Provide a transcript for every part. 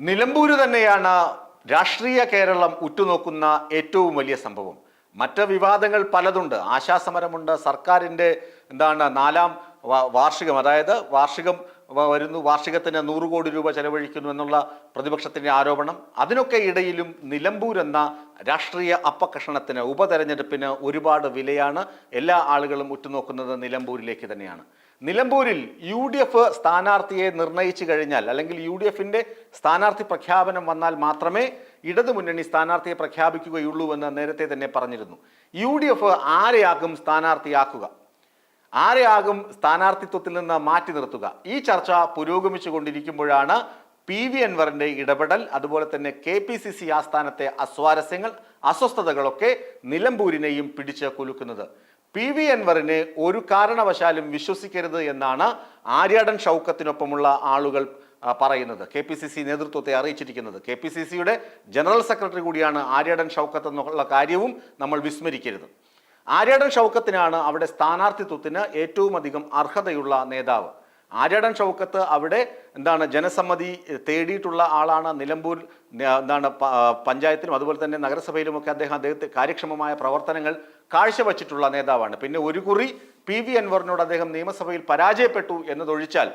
നിലമ്പൂര് തന്നെയാണ് രാഷ്ട്രീയ കേരളം ഉറ്റുനോക്കുന്ന ഏറ്റവും വലിയ സംഭവം. മറ്റ് വിവാദങ്ങൾ പലതുണ്ട്. ആശാസമരമുണ്ട്. സർക്കാരിന്റെ എന്താണ് നാലാം വാർഷികം അതായത് വാർഷികം വരുന്നു. വാർഷികത്തിന് നൂറ് കോടി രൂപ ചെലവഴിക്കുന്നു എന്നുള്ള പ്രതിപക്ഷത്തിന്റെ ആരോപണം. അതിനൊക്കെ ഇടയിലും നിലമ്പൂർ എന്ന രാഷ്ട്രീയ അപ്പകഷണത്തിന് ഉപതെരഞ്ഞെടുപ്പിന് ഒരുപാട് വിലയാണ് എല്ലാ ആളുകളും ഉറ്റുനോക്കുന്നത് നിലമ്പൂരിലേക്ക് തന്നെയാണ്. നിലമ്പൂരിൽ യു ഡി എഫ് സ്ഥാനാർത്ഥിയെ നിർണയിച്ചു കഴിഞ്ഞാൽ അല്ലെങ്കിൽ യു ഡി എഫിന്റെ സ്ഥാനാർത്ഥി പ്രഖ്യാപനം വന്നാൽ മാത്രമേ ഇടതു മുന്നണി സ്ഥാനാർത്ഥിയെ പ്രഖ്യാപിക്കുകയുള്ളൂ എന്ന് നേരത്തെ തന്നെ പറഞ്ഞിരുന്നു. യു ഡി എഫ് ആരെയാകും സ്ഥാനാർത്ഥിയാക്കുക? ആരെയാകും സ്ഥാനാർത്ഥിത്വത്തിൽ നിന്ന് മാറ്റി നിർത്തുക? ഈ ചർച്ച പുരോഗമിച്ചു കൊണ്ടിരിക്കുമ്പോഴാണ് പി വി അൻവറിന്റെ ഇടപെടൽ അതുപോലെ തന്നെ കെ പി സി സി ആസ്ഥാനത്തെ അസ്വാരസ്യങ്ങൾ അസ്വസ്ഥതകളൊക്കെ നിലമ്പൂരിനെയും പിടിച്ച് കുലുക്കുന്നത്. പി വി അൻവറിനെ ഒരു കാരണവശാലും വിശ്വസിക്കരുത് എന്നാണ് ആര്യാടൻ ഷൗക്കത്തിനൊപ്പമുള്ള ആളുകൾ പറയുന്നത്. കെ പി സി സി നേതൃത്വത്തെ അറിയിച്ചിരിക്കുന്നത്. കെ പി സി സിയുടെ ജനറൽ സെക്രട്ടറി കൂടിയാണ് ആര്യാടൻ ഷൗക്കത്ത് എന്നുള്ള കാര്യവും നമ്മൾ വിസ്മരിക്കരുത്. ആര്യാടൻ ഷൗക്കത്തിനാണ് അവിടെ സ്ഥാനാർത്ഥിത്വത്തിന് ഏറ്റവും അധികം അർഹതയുള്ള നേതാവ്. ആര്യാടൻ ഷൗക്കത്ത് അവിടെ എന്താണ് ജനസമ്മതി തേടിയിട്ടുള്ള ആളാണ് നിലമ്പൂർ എന്താണ് പഞ്ചായത്തിലും അതുപോലെ തന്നെ നഗരസഭയിലുമൊക്കെ അദ്ദേഹം അദ്ദേഹത്തെ കാര്യക്ഷമമായ പ്രവർത്തനങ്ങൾ കാഴ്ചവച്ചിട്ടുള്ള നേതാവാണ്. പിന്നെ ഒരു കുറി പി വി അൻവറിനോട് അദ്ദേഹം നിയമസഭയിൽ പരാജയപ്പെട്ടു എന്നതൊഴിച്ചാൽ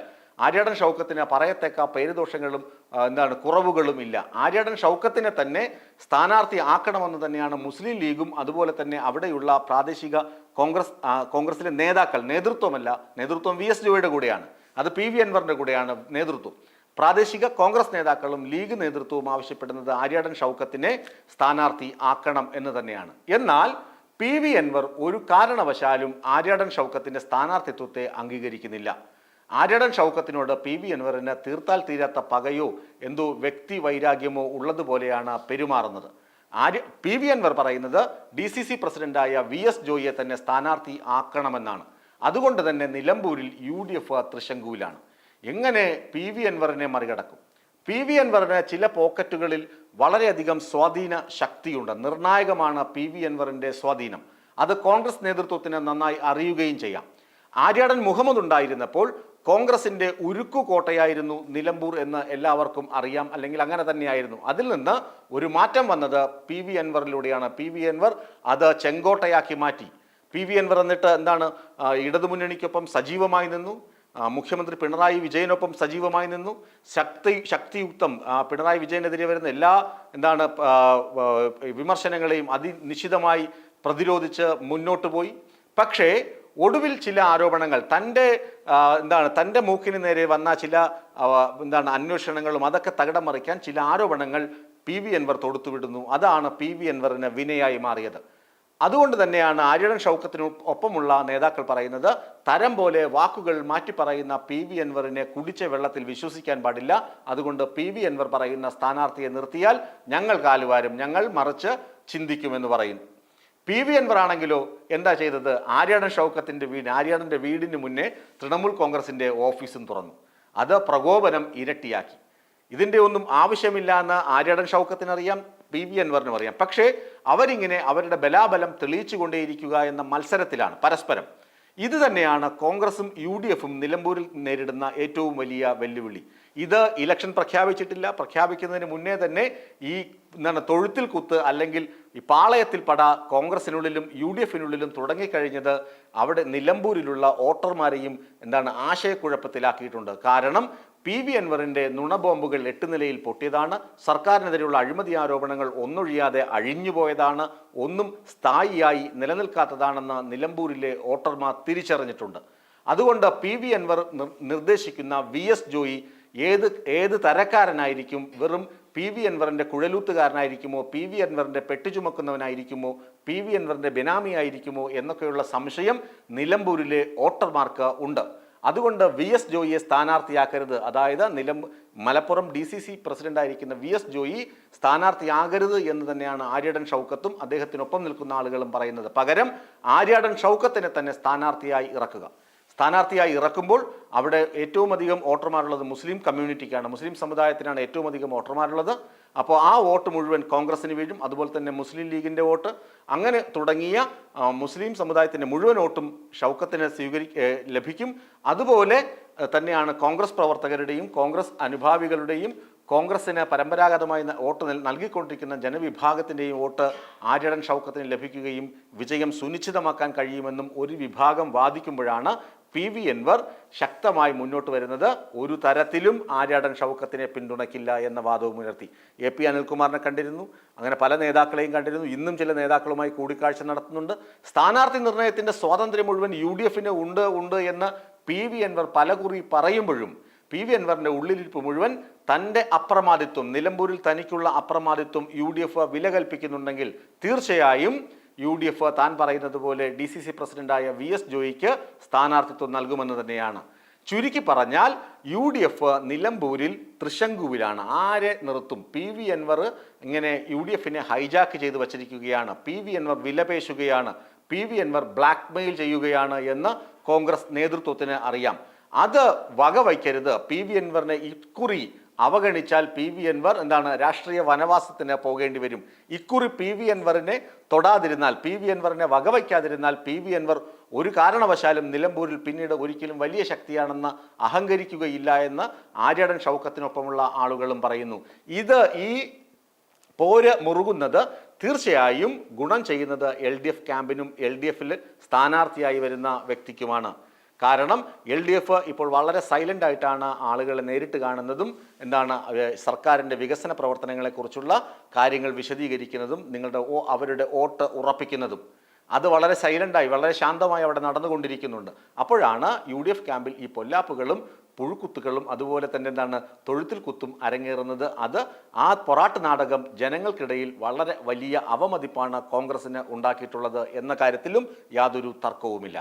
ആര്യാടൻ ഷൗക്കത്തിന് പറയത്തേക്ക പേരുദോഷങ്ങളും എന്താണ് കുറവുകളും ഇല്ല. ആര്യാടൻ ഷൗക്കത്തിനെ തന്നെ സ്ഥാനാർത്ഥി ആക്കണമെന്ന് തന്നെയാണ് മുസ്ലിം ലീഗും അതുപോലെ തന്നെ അവിടെയുള്ള പ്രാദേശിക കോൺഗ്രസ് കോൺഗ്രസിലെ നേതാക്കൾ നേതൃത്വമല്ല നേതൃത്വം വി എസ് ജോയുടെ കൂടെയാണ്. അത് പി വി അൻവറിന്റെ കൂടെയാണ് നേതൃത്വം. പ്രാദേശിക കോൺഗ്രസ് നേതാക്കളും ലീഗ് നേതൃത്വവും ആവശ്യപ്പെടുന്നത് ആര്യാടൻ ഷൗക്കത്തിനെ സ്ഥാനാർത്ഥി ആക്കണം എന്ന് തന്നെയാണ്. എന്നാൽ പി വി അൻവർ ഒരു കാരണവശാലും ആര്യാടൻ ഷൗക്കത്തിന്റെ സ്ഥാനാർത്ഥിത്വത്തെ അംഗീകരിക്കുന്നില്ല. ആര്യാടൻ ഷൗക്കത്തിനോട് പി വി അൻവറിന് തീർത്താൽ തീരാത്ത പകയോ എന്തോ വ്യക്തി വൈരാഗ്യമോ ഉള്ളതുപോലെയാണ് പെരുമാറുന്നത്. ആര്യ പി വി അൻവർ പറയുന്നത് ഡി സി സി പ്രസിഡന്റായ വി എസ് ജോയിയെ തന്നെ സ്ഥാനാർത്ഥി ആക്കണമെന്നാണ്. അതുകൊണ്ട് തന്നെ നിലമ്പൂരിൽ യു ഡി എഫ് തൃശങ്കുവിലാണ്. എങ്ങനെ പി വി അൻവറിനെ മറികടക്കും? പി വി അൻവറിന് ചില പോക്കറ്റുകളിൽ വളരെയധികം സ്വാധീന ശക്തിയുണ്ട്. നിർണായകമാണ് പി വി അൻവറിന്റെ സ്വാധീനം. അത് കോൺഗ്രസ് നേതൃത്വത്തിന് നന്നായി അറിയുകയും ചെയ്യാം. ആര്യാടൻ മുഹമ്മദ് ഉണ്ടായിരുന്നപ്പോൾ കോൺഗ്രസിന്റെ ഉരുക്കു കോട്ടയായിരുന്നു നിലമ്പൂർ എന്ന് എല്ലാവർക്കും അറിയാം അല്ലെങ്കിൽ അങ്ങനെ തന്നെയായിരുന്നു. അതിൽ നിന്ന് ഒരു മാറ്റം വന്നത് പി വി അൻവറിലൂടെയാണ്. പി വി അൻവർ അത് ചെങ്കോട്ടയാക്കി മാറ്റി. പി വി അൻവർ എന്നിട്ട് എന്താണ് ഇടതുമുന്നണിക്കൊപ്പം സജീവമായി നിന്നു. മുഖ്യമന്ത്രി പിണറായി വിജയനൊപ്പം സജീവമായി നിന്നു. ശക്തി ശക്തിയുക്തം പിണറായി വിജയനെതിരെ വരുന്ന എല്ലാ എന്താണ് വിമർശനങ്ങളെയും അതിനിശ്ചിതമായി പ്രതിരോധിച്ച് മുന്നോട്ട് പോയി. പക്ഷേ ഒടുവിൽ ചില ആരോപണങ്ങൾ തന്റെ എന്താണ് തന്റെ മൂക്കിന് നേരെ വന്ന ചില എന്താണ് അന്വേഷണങ്ങളും അതൊക്കെ തകിടം മറിക്കാൻ ചില ആരോപണങ്ങൾ പി വി അൻവർ തൊടുത്തുവിടുന്നു. അതാണ് പി വി അൻവറിന് വിനയായി മാറിയത്. അതുകൊണ്ട് തന്നെയാണ് ആര്യടൻ ഷൗക്കത്തിന് ഒപ്പമുള്ള നേതാക്കൾ പറയുന്നത് തരം പോലെ വാക്കുകൾ മാറ്റി പറയുന്ന പി വി അൻവറിനെ കുടിച്ച വെള്ളത്തിൽ വിശ്വസിക്കാൻ പാടില്ല. അതുകൊണ്ട് പി വി അൻവർ പറയുന്ന സ്ഥാനാർത്ഥിയെ നിർത്തിയാൽ ഞങ്ങൾ കാലുവാരും ഞങ്ങൾ മറിച്ച് ചിന്തിക്കുമെന്ന് പറയുന്നു പി വി അൻവർ ആണെങ്കിലോ എന്താ ചെയ്തത്? ആര്യാടൻ ഷൗക്കത്തിന്റെ വീട് ആര്യാടന്റെ വീടിന് മുന്നേ തൃണമൂൽ കോൺഗ്രസിന്റെ ഓഫീസും തുറന്നു. അത് പ്രകോപനം ഇരട്ടിയാക്കി. ഇതിന്റെ ഒന്നും ആവശ്യമില്ല എന്ന് ആര്യാടൻ ഷൗക്കത്തിനറിയാം? പി വി അൻവറിനും അറിയാം. പക്ഷേ അവരിങ്ങനെ അവരുടെ ബലാബലം തെളിയിച്ചു കൊണ്ടേയിരിക്കുക എന്ന മത്സരത്തിലാണ് പരസ്പരം. ഇത് തന്നെയാണ് കോൺഗ്രസും യു ഡി എഫും നിലമ്പൂരിൽ നേരിടുന്ന ഏറ്റവും വലിയ വെല്ലുവിളി. ഇത് ഇലക്ഷൻ പ്രഖ്യാപിച്ചിട്ടില്ല. പ്രഖ്യാപിക്കുന്നതിന് മുന്നേ തന്നെ ഈ എന്താണ് തൊഴുത്തിൽ കുത്ത് അല്ലെങ്കിൽ ഈ പാളയത്തിൽ പട കോൺഗ്രസിനുള്ളിലും യു ഡി എഫിനുള്ളിലും തുടങ്ങിക്കഴിഞ്ഞത് അവിടെ നിലമ്പൂരിലുള്ള വോട്ടർമാരെയും എന്താണ് ആശയക്കുഴപ്പത്തിലാക്കിയിട്ടുണ്ട്. കാരണം പി വി അൻവറിന്റെ നുണബോംബുകൾ എട്ട് നിലയിൽ പൊട്ടിയതാണ്. സർക്കാരിനെതിരെയുള്ള അഴിമതി ആരോപണങ്ങൾ ഒന്നൊഴിയാതെ അഴിഞ്ഞുപോയതാണ്. ഒന്നും സ്ഥായിയായി നിലനിൽക്കാത്തതാണെന്ന് നിലമ്പൂരിലെ വോട്ടർമാർ തിരിച്ചറിഞ്ഞിട്ടുണ്ട്. അതുകൊണ്ട് പി വി അൻവർ നിർ- നിർദ്ദേശിക്കുന്ന വി എസ് ജോയി ഏത് ഏത് തരക്കാരനായിരിക്കും? വെറും പി വി അൻവറിന്റെ കുഴലൂത്തുകാരനായിരിക്കുമോ? പി വി അൻവറിന്റെ പെട്ടുചുമക്കുന്നവനായിരിക്കുമോ പി വി അൻവറിന്റെ ബിനാമിയായിരിക്കുമോ? എന്നൊക്കെയുള്ള സംശയം നിലമ്പൂരിലെ വോട്ടർമാർക്ക് ഉണ്ട്. അതുകൊണ്ട് വി എസ് ജോയിയെ സ്ഥാനാർത്ഥിയാക്കരുത്. അതായത് നിലം മലപ്പുറം ഡി സി സി പ്രസിഡന്റായിരിക്കുന്ന വി എസ് ജോയി സ്ഥാനാർത്ഥിയാകരുത് എന്ന് തന്നെയാണ് ആര്യാടൻ ഷൗക്കത്തും അദ്ദേഹത്തിനൊപ്പം നിൽക്കുന്ന ആളുകളും പറയുന്നത്. പകരം ആര്യാടൻ ഷൗക്കത്തിനെ തന്നെ സ്ഥാനാർത്ഥിയായി ഇറക്കുക. സ്ഥാനാർത്ഥിയായി ഇറക്കുമ്പോൾ അവിടെ ഏറ്റവും അധികം വോട്ടർമാരുള്ളത് മുസ്ലിം കമ്മ്യൂണിറ്റിക്കാണ്. മുസ്ലിം സമുദായത്തിനാണ് ഏറ്റവും അധികം വോട്ടർമാരുള്ളത്. അപ്പോൾ ആ വോട്ട് മുഴുവൻ കോൺഗ്രസിന് വീഴും അതുപോലെ തന്നെ മുസ്ലിം ലീഗിന്റെ വോട്ട്. അങ്ങനെ തുടങ്ങിയ മുസ്ലിം സമുദായത്തിന്റെ മുഴുവൻ വോട്ടും ഷൗക്കത്തിന് സ്വീകരി ലഭിക്കും. അതുപോലെ തന്നെയാണ് കോൺഗ്രസ് പ്രവർത്തകരുടെയും കോൺഗ്രസ് അനുഭാവികളുടെയും കോൺഗ്രസ്സിന് പരമ്പരാഗതമായി വോട്ട് നൽ- നൽകിക്കൊണ്ടിരിക്കുന്ന ജനവിഭാഗത്തിന്റെയും വോട്ട് ആര്യടൻ ഷൗക്കത്തിന് ലഭിക്കുകയും വിജയം സുനിശ്ചിതമാക്കാൻ കഴിയുമെന്നും ഒരു വിഭാഗം വാദിക്കുമ്പോഴാണ് പി വി എൻവർ ശക്തമായി മുന്നോട്ട് വരുന്നത് ഒരു തരത്തിലും ആര്യാടൻ ഷൗക്കത്തിനെ പിന്തുണയ്ക്കില്ല എന്ന വാദവും ഉയർത്തി. എ പി അനിൽകുമാറിനെ കണ്ടിരുന്നു അങ്ങനെ പല നേതാക്കളെയും കണ്ടിരുന്നു ഇന്നും ചില നേതാക്കളുമായി കൂടിക്കാഴ്ച നടത്തുന്നുണ്ട്. സ്ഥാനാർത്ഥി നിർണയത്തിന്റെ സ്വാതന്ത്ര്യം മുഴുവൻ യു ഡി എഫിന് ഉണ്ട് ഉണ്ട് എന്ന് പി വി എൻവർ പലകുറി പറയുമ്പോഴും പി വി എൻവറിന്റെ ഉള്ളിലിരിപ്പ് മുഴുവൻ തന്റെ അപ്രമാദിത്വം നിലമ്പൂരിൽ തനിക്കുള്ള അപ്രമാദിത്വം യു ഡി എഫ് വില കൽപ്പിക്കുന്നുണ്ടെങ്കിൽ തീർച്ചയായും യു ഡി എഫ് താൻ പറയുന്നത് പോലെ ഡി സി സി പ്രസിഡന്റായ വി എസ് ജോയിക്ക് സ്ഥാനാർത്ഥിത്വം നൽകുമെന്ന് തന്നെയാണ്. ചുരുക്കി പറഞ്ഞാൽ യു ഡി എഫ് നിലമ്പൂരിൽ തൃശങ്കുവിലാണ്. ആരെ നിർത്തും? പി വി അൻവർ ഇങ്ങനെ യു ഡി എഫിനെ ഹൈജാക്ക് ചെയ്തു വച്ചിരിക്കുകയാണ്. പി വി അൻവർ വിലപേശുകയാണ്. P V Anvar blackmail ചെയ്യുകയാണ് എന്ന് കോൺഗ്രസ് നേതൃത്വത്തിന് അറിയാം. അത് വകവയ്ക്കരുത്. പി വി അൻവറിനെ ഇക്കുറി അവഗണിച്ചാൽ പി വി അൻവർ എന്താണ് രാഷ്ട്രീയ വനവാസത്തിന് പോകേണ്ടി വരും. ഇക്കുറി പി വി അൻവറിനെ തൊടാതിരുന്നാൽ പി വി അൻവറിനെ വകവയ്ക്കാതിരുന്നാൽ പി വി അൻവർ ഒരു കാരണവശാലും നിലമ്പൂരിൽ പിന്നീട് ഒരിക്കലും വലിയ ശക്തിയാണെന്ന് അഹങ്കരിക്കുകയില്ല എന്ന് ആര്യടൻ ഷൗക്കത്തിനൊപ്പമുള്ള ആളുകളും പറയുന്നു. ഇത് ഈ പോര് മുറുകുന്നത് തീർച്ചയായും ഗുണം ചെയ്യുന്നത് എൽ ഡി എഫ് ക്യാമ്പിനും എൽ ഡി എഫിൽ സ്ഥാനാർത്ഥിയായി വരുന്ന വ്യക്തിക്കുമാണ്. കാരണം എൽ ഡി എഫ് ഇപ്പോൾ വളരെ സൈലന്റ് ആയിട്ടാണ് ആളുകളെ നേരിട്ട് കാണുന്നതും എന്താണ് സർക്കാരിന്റെ വികസന പ്രവർത്തനങ്ങളെക്കുറിച്ചുള്ള കാര്യങ്ങൾ വിശദീകരിക്കുന്നതും നിങ്ങളുടെ അവരുടെ വോട്ട് ഉറപ്പിക്കുന്നതും. അത് വളരെ സൈലന്റായി വളരെ ശാന്തമായി അവിടെ നടന്നുകൊണ്ടിരിക്കുന്നുണ്ട്. അപ്പോഴാണ് യു ഡി എഫ് ക്യാമ്പിൽ ഈ പൊല്ലാപ്പുകളും പുഴുക്കുത്തുകളും അതുപോലെ തന്നെ എന്താണ് തൊഴുത്തിൽ കുത്തും അരങ്ങേറുന്നത്. അത് ആ പൊറാട്ട് നാടകം ജനങ്ങൾക്കിടയിൽ വളരെ വലിയ അവമതിപ്പാണ് കോൺഗ്രസിന് ഉണ്ടാക്കിയിട്ടുള്ളത് എന്ന കാര്യത്തിലും യാതൊരു തർക്കവുമില്ല.